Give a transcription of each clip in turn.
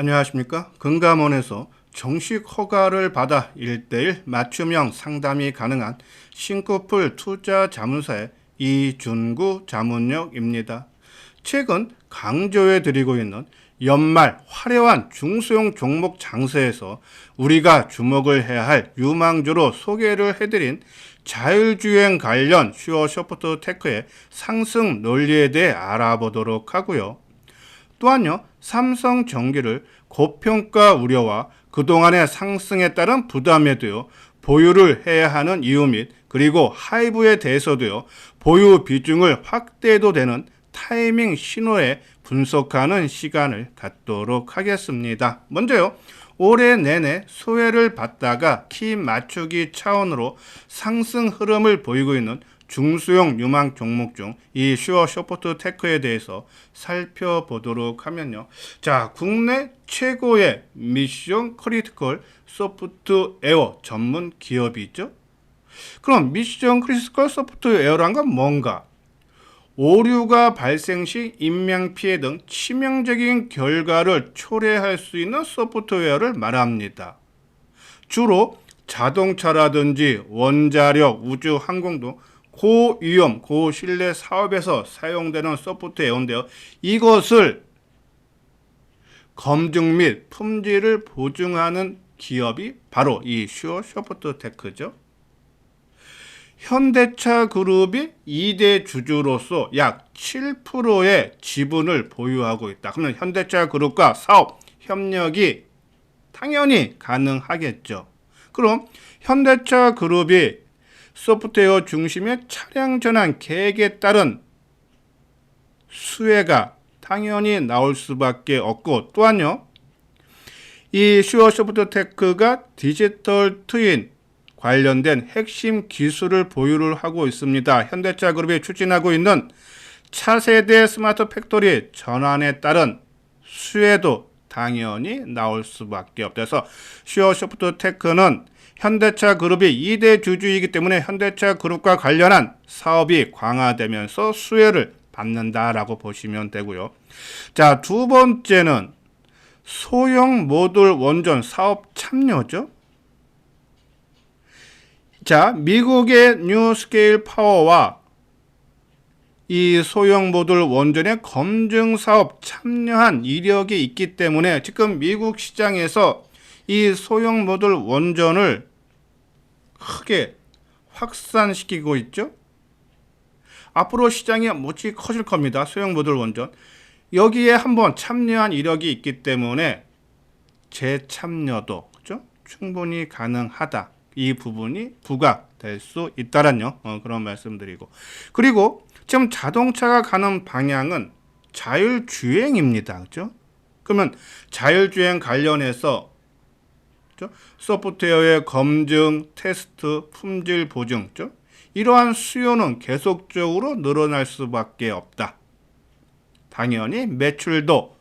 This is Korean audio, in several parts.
안녕하십니까. 금감원에서 정식 허가를 받아 1대1 맞춤형 상담이 가능한 싱크풀 투자 자문사의 이준구 자문역입니다. 최근 강조해 드리고 있는 연말 화려한 중소형 종목 장세에서 우리가 주목을 해야 할 유망주로 소개를 해드린 자율주행 관련 슈어 쇼프트 테크의 상승 논리에 대해 알아보도록 하고요. 또한요, 삼성 전기를 고평가 우려와 그동안의 상승에 따른 부담에도요, 보유를 해야 하는 이유 및 그리고 하이브에 대해서도요, 보유 비중을 확대해도 되는 타이밍 신호에 분석하는 시간을 갖도록 하겠습니다. 먼저요, 올해 내내 소외를 받다가 키 맞추기 차원으로 상승 흐름을 보이고 있는 중소형 유망 종목 중 이 슈어 쇼포트 테크에 대해서 살펴보도록 하면요. 자, 국내 최고의 미션 크리티컬 소프트웨어 전문 기업이죠. 그럼 미션 크리티컬 소프트웨어란 건 뭔가? 오류가 발생 시 인명 피해 등 치명적인 결과를 초래할 수 있는 소프트웨어를 말합니다. 주로 자동차라든지 원자력, 우주, 항공 등 고위험, 고신뢰 사업에서 사용되는 소프트웨어인데요. 이것을 검증 및 품질을 보증하는 기업이 바로 이 슈어 쇼프트 테크죠. 현대차 그룹이 2대 주주로서 약 7%의 지분을 보유하고 있다. 그러면 현대차 그룹과 사업 협력이 당연히 가능하겠죠. 그럼 현대차 그룹이 소프트웨어 중심의 차량 전환 계획에 따른 수혜가 당연히 나올 수밖에 없고 또한요. 이 슈어 소프트 테크가 디지털 트윈 관련된 핵심 기술을 보유를 하고 있습니다. 현대차 그룹이 추진하고 있는 차세대 스마트 팩토리 전환에 따른 수혜도 당연히 나올 수밖에 없대서 슈어 소프트 테크는 현대차 그룹이 2대 주주이기 때문에 현대차 그룹과 관련한 사업이 강화되면서 수혜를 받는다라고 보시면 되고요. 자, 두 번째는 소형 모듈 원전 사업 참여죠. 자, 미국의 뉴 스케일 파워와 이 소형 모듈 원전의 검증 사업 참여한 이력이 있기 때문에 지금 미국 시장에서 이 소형 모듈 원전을 크게 확산시키고 있죠. 앞으로 시장이 무지 커질 겁니다. 소형 모듈 원전. 여기에 한번 참여한 이력이 있기 때문에 재참여도 그죠? 충분히 가능하다. 이 부분이 부각될 수 있다란요. 어, 그런 말씀드리고 그리고 지금 자동차가 가는 방향은 자율주행입니다. 그죠? 그러면 자율주행 관련해서? 소프트웨어의 검증, 테스트, 품질 보증? 이러한 수요는 계속적으로 늘어날 수밖에 없다. 당연히 매출도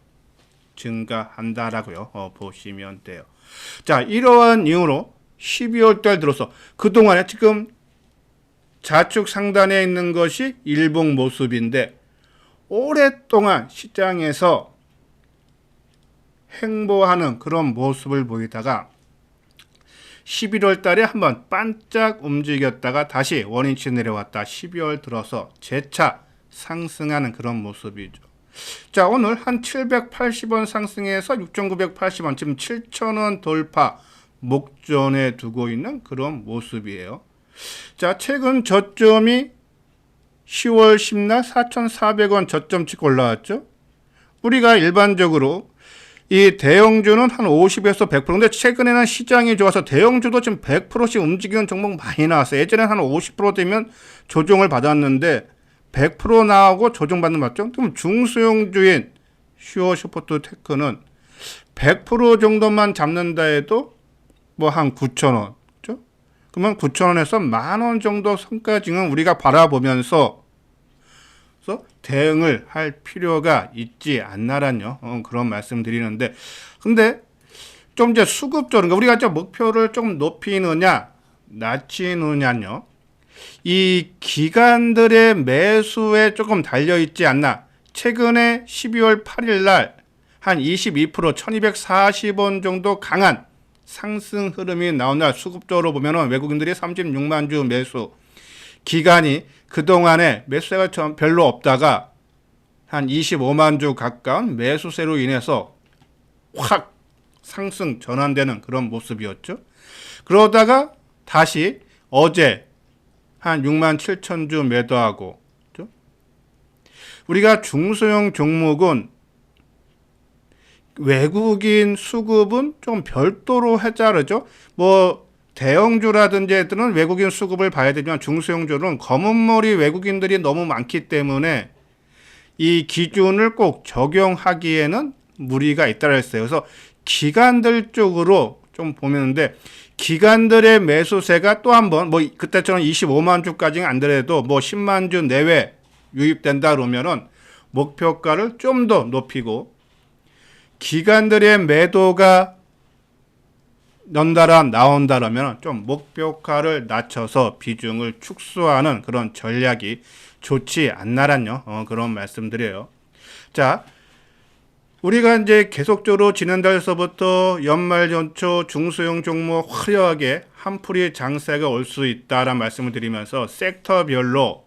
증가한다라고요. 어, 보시면 돼요. 자, 이러한 이유로 12월 달 들어서 그동안에 지금 좌측 상단에 있는 것이 일봉 모습인데 오랫동안 시장에서 행보하는 그런 모습을 보이다가 11월 달에 한번 반짝 움직였다가 다시 원인치 내려왔다. 12월 들어서 재차 상승하는 그런 모습이죠. 자, 오늘 한 780원 상승해서 6,980원, 지금 7,000원 돌파 목전에 두고 있는 그런 모습이에요. 자, 최근 저점이 10월 10날 4,400원 저점 치고 올라왔죠. 우리가 일반적으로 이 대형주는 한 50에서 100%인데 최근에는 시장이 좋아서 대형주도 지금 100%씩 움직이는 종목 많이 나왔어요. 예전에는 한50% 되면 조정을 받았는데 100% 나오고 조정받는 맞죠? 그럼 중소형주인 슈어 슈퍼트 테크는 100% 정도만 잡는다 해도 뭐 한 9,000원. 그죠? 그러면 9,000원에서 만 원 정도 선까지는 우리가 바라보면서 대응을 할 필요가 있지 않나란요. 어, 그런 말씀 드리는데 근데 좀 이제 수급적으로 그러니까 우리가 이제 목표를 좀 높이느냐 낮추느냐요. 이 기관들의 매수에 조금 달려 있지 않나. 최근에 12월 8일 날 한 22% 1240원 정도 강한 상승 흐름이 나온 날 수급적으로 보면은 외국인들이 36만 주 매수 기간이 그동안에 매수세가 좀 별로 없다가 한 25만 주 가까운 매수세로 인해서 확 상승 전환되는 그런 모습이었죠. 그러다가 다시 어제 한 6만 7천 주 매도하고? 우리가 중소형 종목은 외국인 수급은 좀 별도로 해자르죠. 뭐 대형주라든지 애들은 외국인 수급을 봐야 되지만 중소형주는 검은머리 외국인들이 너무 많기 때문에 이 기준을 꼭 적용하기에는 무리가 있다고 했어요. 그래서 기관들 쪽으로 좀 보면데 기관들의 매수세가 또 한 번 뭐 그때처럼 25만 주까지는 안 되더라도 뭐 10만 주 내외 유입된다 그러면은 목표가를 좀 더 높이고 기관들의 매도가 연달아 나온다라면 좀 목표가를 낮춰서 비중을 축소하는 그런 전략이 좋지 않나란요. 어, 그런 말씀드려요. 자, 우리가 이제 계속적으로 지난달서부터 연말 연초 중소형 종목 화려하게 한풀이 장세가 올 수 있다라는 말씀을 드리면서 섹터별로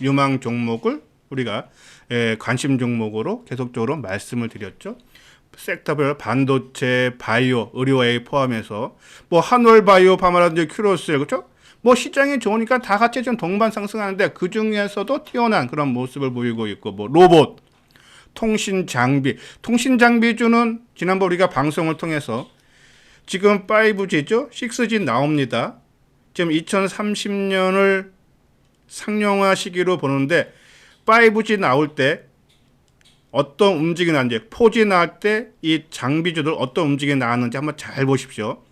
유망 종목을 우리가 에, 관심 종목으로 계속적으로 말씀을 드렸죠. 섹터별 반도체, 바이오, 의료 A 포함해서 뭐 한월 바이오, 파마라든지 큐로스 그렇죠? 뭐 시장이 좋으니까 다 같이 좀 동반 상승하는데 그 중에서도 뛰어난 그런 모습을 보이고 있고 뭐 로봇, 통신 장비, 통신 장비주는 지난번 우리가 방송을 통해서 지금 5G죠? 6G 나옵니다. 지금 2030년을 상용화 시기로 보는데 5G 나올 때 어떤 움직임이 나는지 4G 나올 때 이 장비주들 어떤 움직임이 나왔는지 한번 잘 보십시오.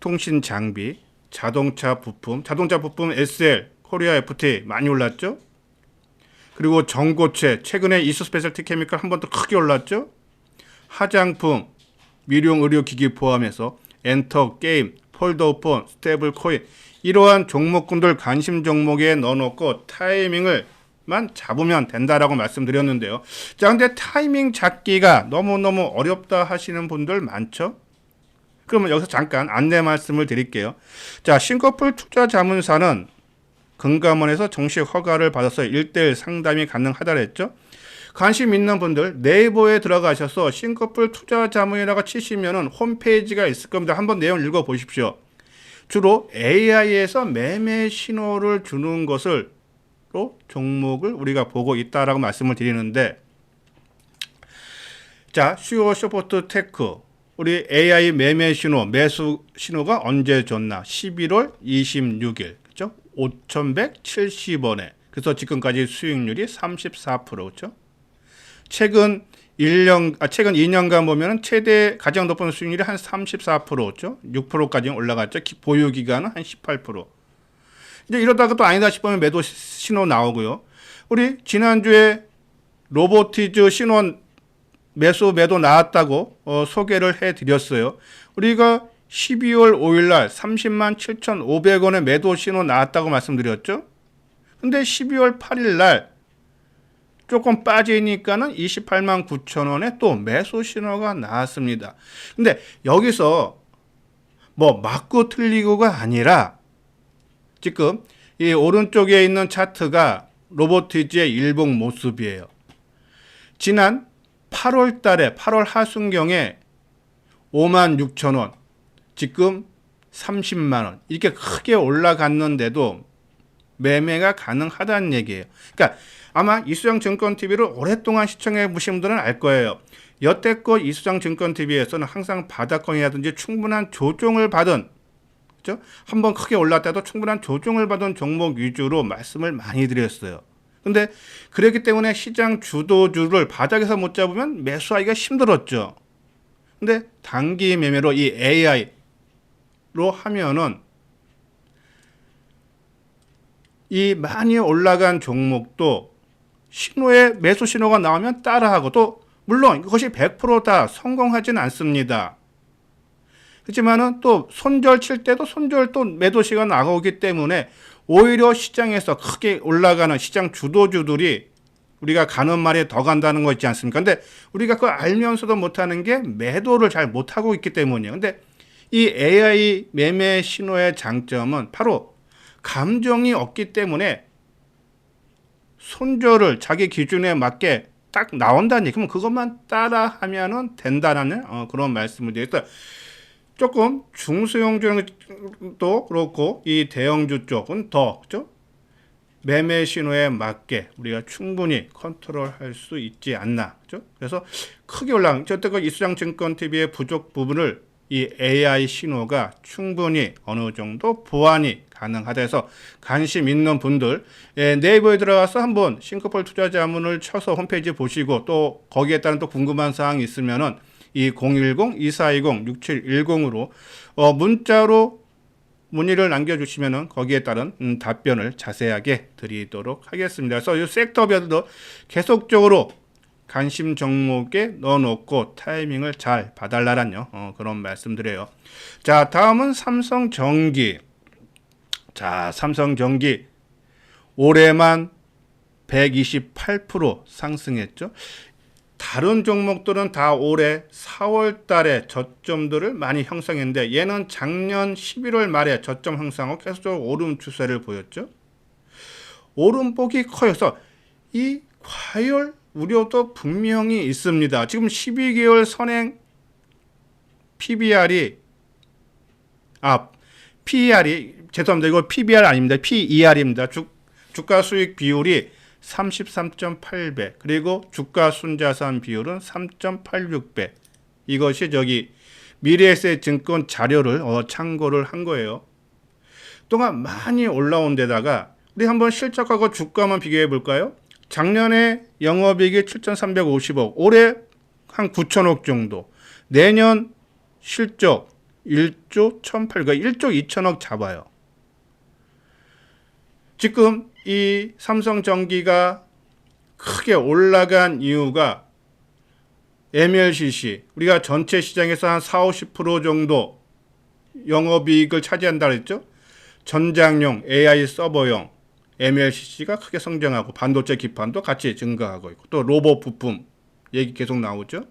통신 장비, 자동차 부품, 자동차 부품 SL, 코리아 FT 많이 올랐죠? 그리고 전고체, 최근에 이소스페셜티 케미컬 한 번 더 크게 올랐죠? 화장품, 미용 의료 기기 포함해서 엔터, 게임, 폴더폰, 스테이블 코인 이러한 종목군들 관심 종목에 넣어놓고 타이밍을 만 잡으면 된다라고 말씀드렸는데요. 자, 근데 타이밍 잡기가 너무너무 어렵다 하시는 분들 많죠? 그러면 여기서 잠깐 안내 말씀을 드릴게요. 자, 싱가폴 투자 자문사는 금감원에서 정식 허가를 받아서 1대1 상담이 가능하다고 했죠. 관심 있는 분들 네이버에 들어가셔서 싱가폴 투자 자문이라고 치시면은 홈페이지가 있을 겁니다. 한번 내용 읽어 보십시오. 주로 AI에서 매매 신호를 주는 것을 로 종목을 우리가 보고 있다라고 말씀을 드리는데 자, 슈어 쇼포트 테크 우리 AI 매매 신호, 매수 신호가 언제 줬나? 11월 26일. 그죠? 5,170원에. 그래서 지금까지 수익률이 34%죠. 그렇죠? 최근 1년 아 최근 2년간 보면은 최대 가장 높은 수익률이 한 34%죠. 6%까지 올라갔죠. 기- 보유 기간은 한 18%. 이제 이러다가 또 아니다 싶으면 매도 시- 신호 나오고요. 우리 지난주에 로보티즈 신원 매수 매도 나왔다고 어, 소개를 해 드렸어요. 우리가 12월 5일 날 30만 7,500원의 매도 신호 나왔다고 말씀드렸죠. 근데 12월 8일 날 조금 빠지니까는 28만 9천 원에 또 매수 신호가 나왔습니다. 근데 여기서 뭐 맞고 틀리고가 아니라 지금 이 오른쪽에 있는 차트가 로보티즈의 일봉 모습이에요. 지난 8월 달에 8월 하순경에 5만 6천 원, 지금 30만 원 이렇게 크게 올라갔는데도 매매가 가능하다는 얘기예요. 그러니까 아마 이수장 증권 TV를 오랫동안 시청해 보신 분들은 알 거예요. 여태껏 이수장 증권 TV에서는 항상 바닥권이라든지 충분한 조정을 받은 그죠? 한번 크게 올랐다도 충분한 조정을 받은 종목 위주로 말씀을 많이 드렸어요. 근데 그렇기 때문에 시장 주도주를 바닥에서 못 잡으면 매수하기가 힘들었죠. 근데 단기 매매로 이 AI로 하면은 이 많이 올라간 종목도 신호에 매수 신호가 나오면 따라하고 또 물론 이것이 100%다 성공하지는 않습니다. 그렇지만은 또 손절 칠 때도 손절 또 매도 시간 나오기 때문에 오히려 시장에서 크게 올라가는 시장 주도주들이 우리가 가는 말에 더 간다는 거 있지 않습니까? 근데 우리가 그걸 알면서도 못하는 게 매도를 잘 못하고 있기 때문이에요. 근데 이 AI 매매 신호의 장점은 바로 감정이 없기 때문에 손절을 자기 기준에 맞게 딱 나온다는 얘기. 그러면 그것만 따라 하면은 된다라는 어, 그런 말씀을 드리겠다. 조금 중소형주도 그렇고 이 대형주 쪽은 더 그죠? 매매 신호에 맞게 우리가 충분히 컨트롤할 수 있지 않나 그죠? 그래서 크게 올라간 저때가 이수장증권 TV의 부족 부분을 이 AI 신호가 충분히 어느 정도 보완이 가능하다 해서 관심 있는 분들 예, 네이버에 들어가서 한번 싱크폴 투자 자문을 쳐서 홈페이지 보시고 또 거기에 따른 또 궁금한 사항이 있으면은 이 010-2420-6710으로 어, 문자로 문의를 남겨주시면은 거기에 따른 음, 답변을 자세하게 드리도록 하겠습니다. 그래서 이 섹터별로 계속적으로 관심 종목에 넣어놓고 타이밍을 잘 봐달라란요. 어, 그런 말씀드려요. 자, 다음은 삼성전기. 자, 삼성전기 올해만 128% 상승했죠. 다른 종목들은 다 올해 4월 달에 저점들을 많이 형성했는데 얘는 작년 11월 말에 저점 형성하고 계속적으로 오름 추세를 보였죠. 오름폭이 커서 이 과열 우려도 분명히 있습니다. 지금 12개월 선행 PBR이 아 PER이 죄송합니다. 이거 PBR 아닙니다. PER입니다. 주, 주가 수익 비율이 33.8배 그리고 주가 순자산 비율은 3.86배 이것이 저기 미래에셋 증권 자료를 어, 참고를 한 거예요. 동안 많이 올라온 데다가 우리 한번 실적하고 주가만 비교해 볼까요? 작년에 영업이익이 7,350억, 올해 한 9천억 정도. 내년 실적 1조 1,800억, 그러니까 1조 2천억 잡아요. 지금 이 삼성전기가 크게 올라간 이유가 MLCC 우리가 전체 시장에서 한 4, 50% 정도 영업이익을 차지한다 그랬죠. 전장용 AI 서버용 MLCC가 크게 성장하고 반도체 기판도 같이 증가하고 있고 또 로봇 부품 얘기 계속 나오죠.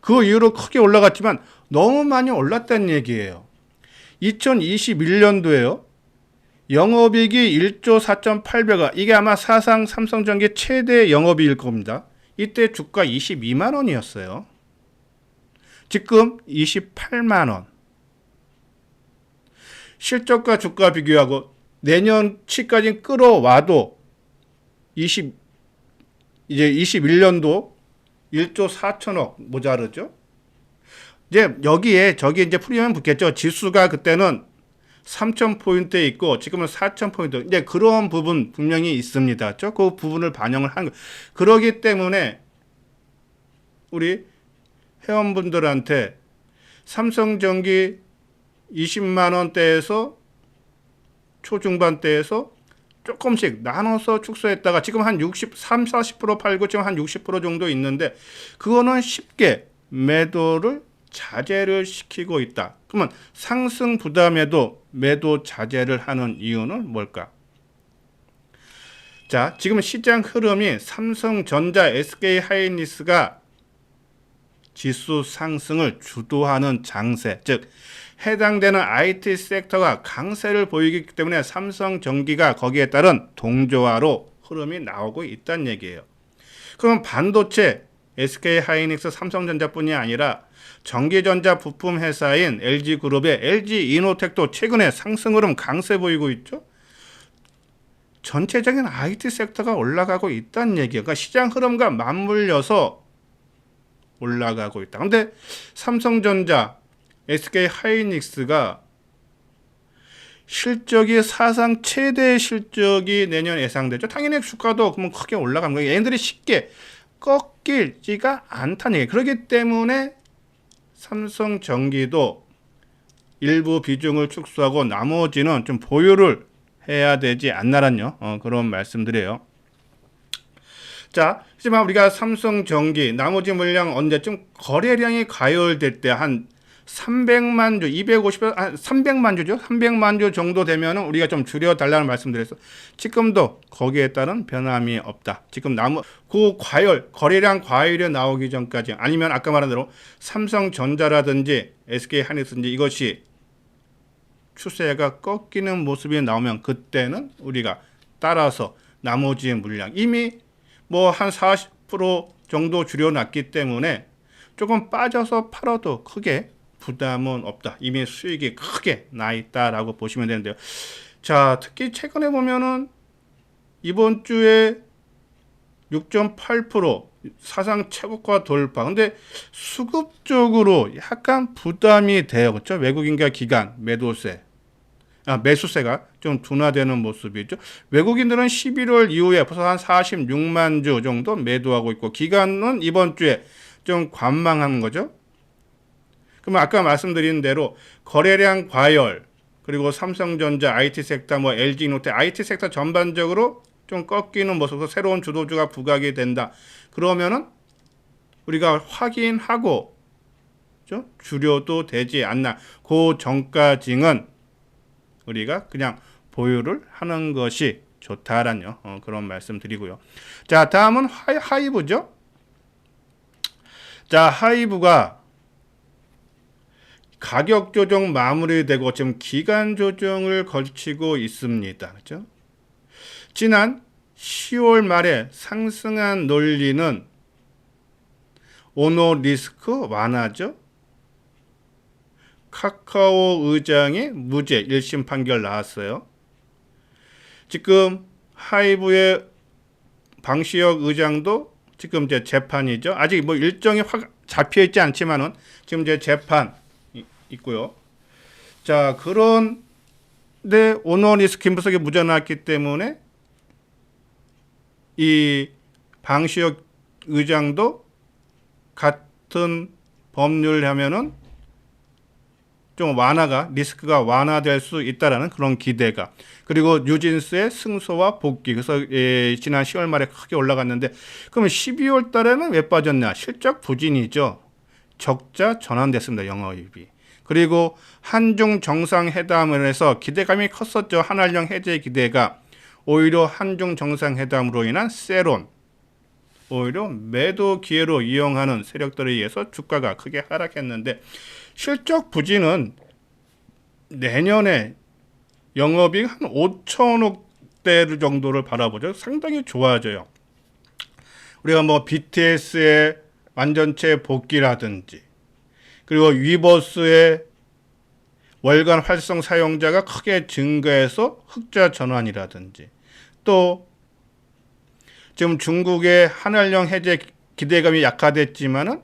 그 이후로 크게 올라갔지만 너무 많이 올랐다는 얘기예요. 2021년도에요. 영업이익이 1조 4.8배가 이게 아마 사상 삼성전기 최대 영업이익일 겁니다. 이때 주가 22만 원이었어요. 지금 28만 원. 실적과 주가 비교하고 내년 치까지 끌어와도 20 이제 21년도 1조 4천억 모자르죠. 이제 여기에 저기 이제 프리미엄 붙겠죠. 지수가 그때는 3,000포인트에 있고 지금은 4,000포인트. 이제 그런 부분 분명히 있습니다. 그 부분을 반영을 한 거. 그러기 때문에 우리 회원분들한테 삼성전기 20만 원대에서 초중반대에서 조금씩 나눠서 축소했다가 지금 한 63, 40% 팔고 지금 한 60% 정도 있는데 그거는 쉽게 매도를 자제를 시키고 있다. 그러면 상승 부담에도 매도 자제를 하는 이유는 뭘까? 자, 지금 시장 흐름이 삼성전자, SK 하이닉스가 지수 상승을 주도하는 장세, 즉 해당되는 IT 섹터가 강세를 보이기 때문에 삼성전기가 거기에 따른 동조화로 흐름이 나오고 있다는 얘기예요. 그럼 반도체 SK 하이닉스 삼성전자뿐이 아니라 전기전자 부품 회사인 LG그룹의 LG 이노텍도 최근에 상승 흐름 강세 보이고 있죠. 전체적인 IT 섹터가 올라가고 있다는 얘기예요. 그러니까 시장 흐름과 맞물려서 올라가고 있다. 근데 삼성전자, SK 하이닉스가 실적이 사상 최대 실적이 내년 예상되죠. 당연히 주가도 그러면 크게 올라간 거예요. 얘네들이 쉽게 꺾이지가 않다는 얘기. 그렇기 때문에 삼성전기도 일부 비중을 축소하고 나머지는 좀 보유를 해야 되지 않나란요. 어, 그런 말씀드려요. 자, 하지만 우리가 삼성전기 나머지 물량 언제쯤 거래량이 가열될 때 한 300만 주, 250, 아, 300만 주죠. 300만 주 정도 되면은 우리가 좀 줄여 달라는 말씀드렸어. 지금도 거기에 따른 변함이 없다. 지금 나무 그 과열, 거래량 과열이 나오기 전까지 아니면 아까 말한 대로 삼성전자라든지 SK 하이닉스든지 이것이 추세가 꺾이는 모습이 나오면 그때는 우리가 따라서 나머지 물량 이미 뭐 한 40% 정도 줄여놨기 때문에 조금 빠져서 팔아도 크게 부담은 없다. 이미 수익이 크게 나 있다라고 보시면 되는데요. 자, 특히 최근에 보면은 이번 주에 6.8% 사상 최고가 돌파. 근데 수급적으로 약간 부담이 돼요. 그렇죠? 외국인과 기관 매도세. 아, 매수세가 좀 둔화되는 모습이죠. 외국인들은 11월 이후에 벌써 한 46만 주 정도 매도하고 있고 기관은 이번 주에 좀 관망하는 거죠. 그러면 아까 말씀드린 대로 거래량 과열 그리고 삼성전자, IT 섹터, 뭐 LG 노태, IT 섹터 전반적으로 좀 꺾이는 모습으로 새로운 주도주가 부각이 된다. 그러면은 우리가 확인하고 좀 줄여도 되지 않나. 그 전까지는 우리가 그냥 보유를 하는 것이 좋다라는 어, 그런 말씀 드리고요. 자, 다음은 하이, 하이브죠. 자, 하이브가 가격 조정 마무리되고 지금 기간 조정을 걸치고 있습니다. 그렇죠? 지난 10월 말에 상승한 논리는 오노 리스크 완화죠. 카카오 의장의 무죄 1심 판결 나왔어요. 지금 하이브의 방시혁 의장도 지금 이제 재판이죠. 아직 뭐 일정이 확 잡혀 있지 않지만은 지금 이제 재판 이- 있고요. 자, 그런데 오너리스 김부석이 나왔기 때문에 이 방시혁 의장도 같은 법률 하면은 좀 완화가 리스크가 완화될 수 있다라는 그런 기대가. 그리고 뉴진스의 승소와 복귀. 그래서 예, 지난 10월 말에 크게 올라갔는데 그러면 12월 달에는 왜 빠졌냐? 실적 부진이죠. 적자 전환됐습니다 영업이익이 그리고 한중 정상회담을 해서 기대감이 컸었죠 한알령 해제 기대가 오히려 한중 정상회담으로 인한 세론 오히려 매도 기회로 이용하는 세력들에 의해서 주가가 크게 하락했는데 실적 부진은 내년에 영업이익 한 5천억 대 정도를 바라보죠. 상당히 좋아져요. 우리가 뭐 BTS의 완전체 복귀라든지 그리고 위버스의 월간 활성 사용자가 크게 증가해서 흑자 전환이라든지 또 지금 중국의 한알령 해제 기대감이 약화됐지만은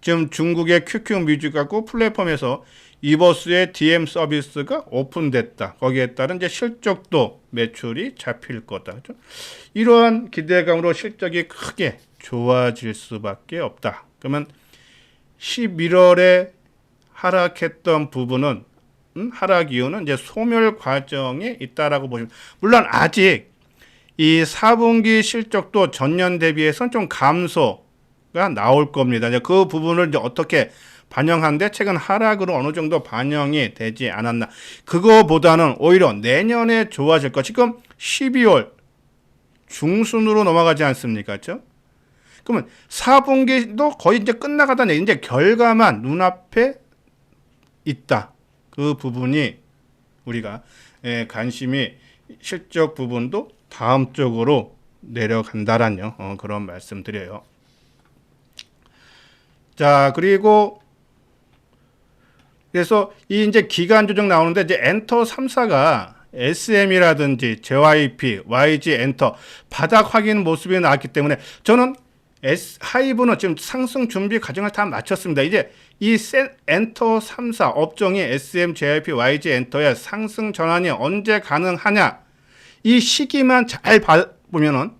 지금 중국의 QQ 뮤직 갖고 플랫폼에서 이버스의 DM 서비스가 오픈됐다. 거기에 따른 이제 실적도 매출이 잡힐 거다. 그죠? 이러한 기대감으로 실적이 크게 좋아질 수밖에 없다. 그러면 11월에 하락했던 부분은 음, 하락 이유는 이제 소멸 과정에 있다라고 보시면 물론 아직 이 4분기 실적도 전년 대비해서는 좀 감소가 나올 겁니다. 이제 그 부분을 이제 어떻게 반영한데 최근 하락으로 어느 정도 반영이 되지 않았나. 그거보다는 오히려 내년에 좋아질 것. 지금 12월 중순으로 넘어가지 않습니까? 그렇죠? 그러면 4분기도 거의 이제 끝나가다니 이제 결과만 눈앞에 있다. 그 부분이 우리가 예, 관심이 실적 부분도 다음 쪽으로 내려간다라는 어, 그런 말씀 드려요. 자, 그리고 그래서 이 이제 기간 조정 나오는데 이제 엔터 3사가 SM이라든지 JYP, YG 엔터 바닥 확인 모습이 나왔기 때문에 저는 S 하이브는 지금 상승 준비 과정을 다 마쳤습니다. 이제 이 세, 엔터 3사 업종이 SM, JYP, YG 엔터의 상승 전환이 언제 가능하냐? 이 시기만 잘 봐- 보면은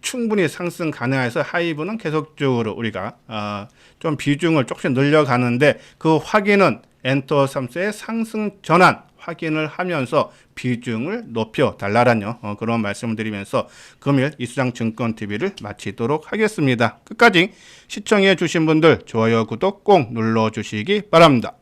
충분히 상승 가능해서 하이브는 계속적으로 우리가 어, 좀 비중을 조금씩 늘려가는데 그 확인은 엔터 3세의 상승 전환 확인을 하면서 비중을 높여 달라라뇨. 어, 그런 말씀을 드리면서 금일 이수장 증권 TV를 마치도록 하겠습니다. 끝까지 시청해 주신 분들 좋아요, 구독 꼭 눌러 주시기 바랍니다.